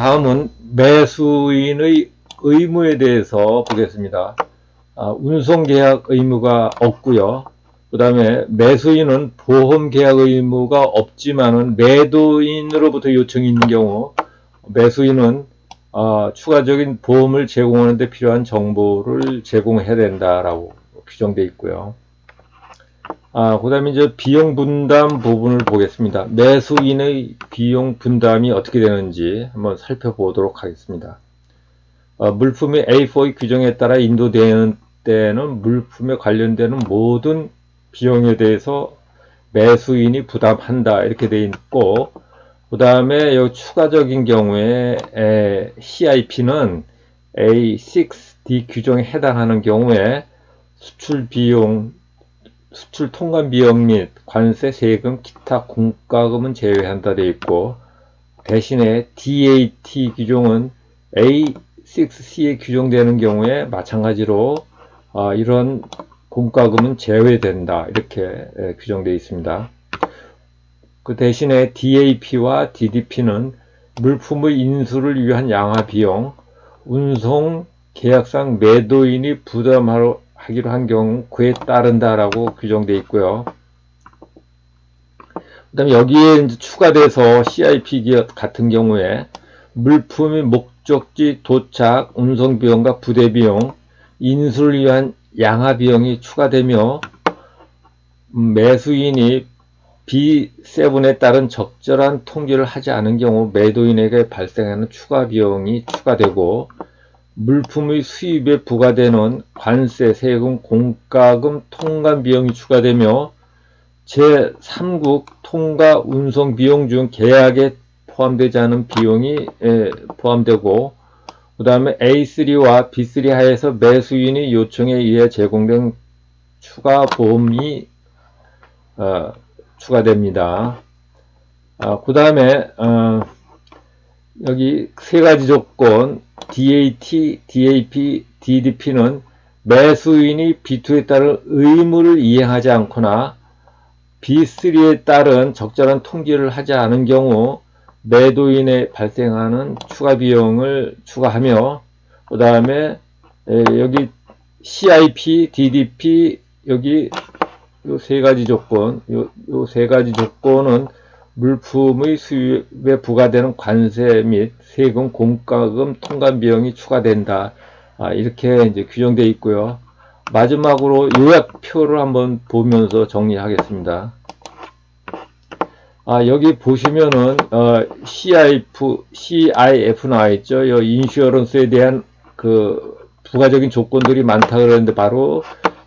다음은 매수인의 의무에 대해서 보겠습니다. 아, 운송계약 의무가 없고요. 그 다음에 매수인은 보험계약 의무가 없지만은 매도인으로부터 요청이 있는 경우 매수인은 아, 추가적인 보험을 제공하는 데 필요한 정보를 제공해야 된다라고 규정되어 있고요. 아, 그 다음에 이제 비용 분담 부분을 보겠습니다. 매수인의 비용 분담이 어떻게 되는지 한번 살펴보도록 하겠습니다. 어, 물품이 A4의 규정에 따라 인도되는 때는 물품에 관련되는 모든 비용에 대해서 매수인이 부담한다 이렇게 되어 있고 그 다음에 요 추가적인 경우에 에, CIP는 A6D 규정에 해당하는 경우에 수출 비용 수출 통관 비용 및 관세, 세금, 기타 공과금은 제외한다 되어 있고 대신에 DAT 규정은 A6C에 규정되는 경우에 마찬가지로 어, 이런 공과금은 제외된다 이렇게 예, 규정되어 있습니다. 그 대신에 DAP와 DDP는 물품의 인수를 위한 양화 비용, 운송 계약상 매도인이 부담하러 하기로 한 경우 그에 따른다라고 규정되어 있고요. 그 다음에 여기에 추가돼서 CIP 기업 같은 경우에 물품의 목적지 도착, 운송 비용과 부대 비용, 인수를 위한 양화 비용이 추가되며 매수인이 B7에 따른 적절한 통지를 하지 않은 경우 매도인에게 발생하는 추가 비용이 추가되고 물품의 수입에 부과되는 관세, 세금, 공과금, 통관 비용이 추가되며 제3국 통과 운송 비용 중 계약에 포함되지 않은 비용이 포함되고 그 다음에 A3와 B3 하에서 매수인의 요청에 의해 제공된 추가 보험이 어, 추가됩니다. 어, 그 다음에 어, 여기 세 가지 조건 DAT, DAP, DDP는 매수인이 B2에 따른 의무를 이행하지 않거나 B3에 따른 적절한 통지를 하지 않은 경우 매도인에 발생하는 추가 비용을 추가하며 그 다음에 여기 CIP, DDP 여기 요 세 가지 조건 요 세 가지 조건은 물품의 수입에 부과되는 관세 및 세금, 공과금, 통관 비용이 추가된다. 아, 이렇게 이제 규정되어 있고요. 마지막으로 요약표를 한번 보면서 정리하겠습니다. 아, 여기 보시면은 어, CIF, CIF 나와 있죠. 이 인슈어런스에 대한 그 부가적인 조건들이 많다 그러는데 바로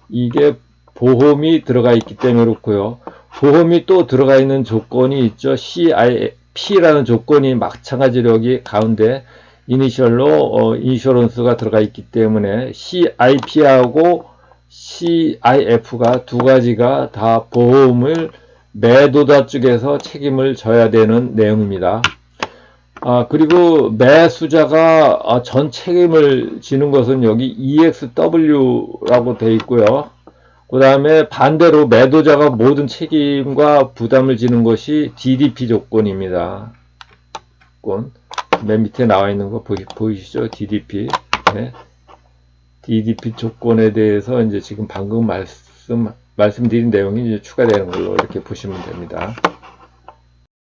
이게 보험이 들어가 있기 때문에 그렇고요. 보험이 또 들어가 있는 조건이 있죠. CIP라는 조건이 마찬가지로 여기 가운데 이니셜로 어, 인슈런스가 들어가 있기 때문에 CIP하고 CIF가 두 가지가 다 보험을 매도자 쪽에서 책임을 져야 되는 내용입니다. 아, 그리고 매수자가 아, 전 책임을 지는 것은 여기 EXW라고 되어 있고요. 그 다음에 반대로 매도자가 모든 책임과 부담을 지는 것이 DDP 조건입니다. 조건. 맨 밑에 나와 있는 거 보이, 보이시죠? DDP. 네. DDP 조건에 대해서 이제 지금 방금 말씀, 말씀드린 내용이 이제 추가되는 걸로 이렇게 보시면 됩니다.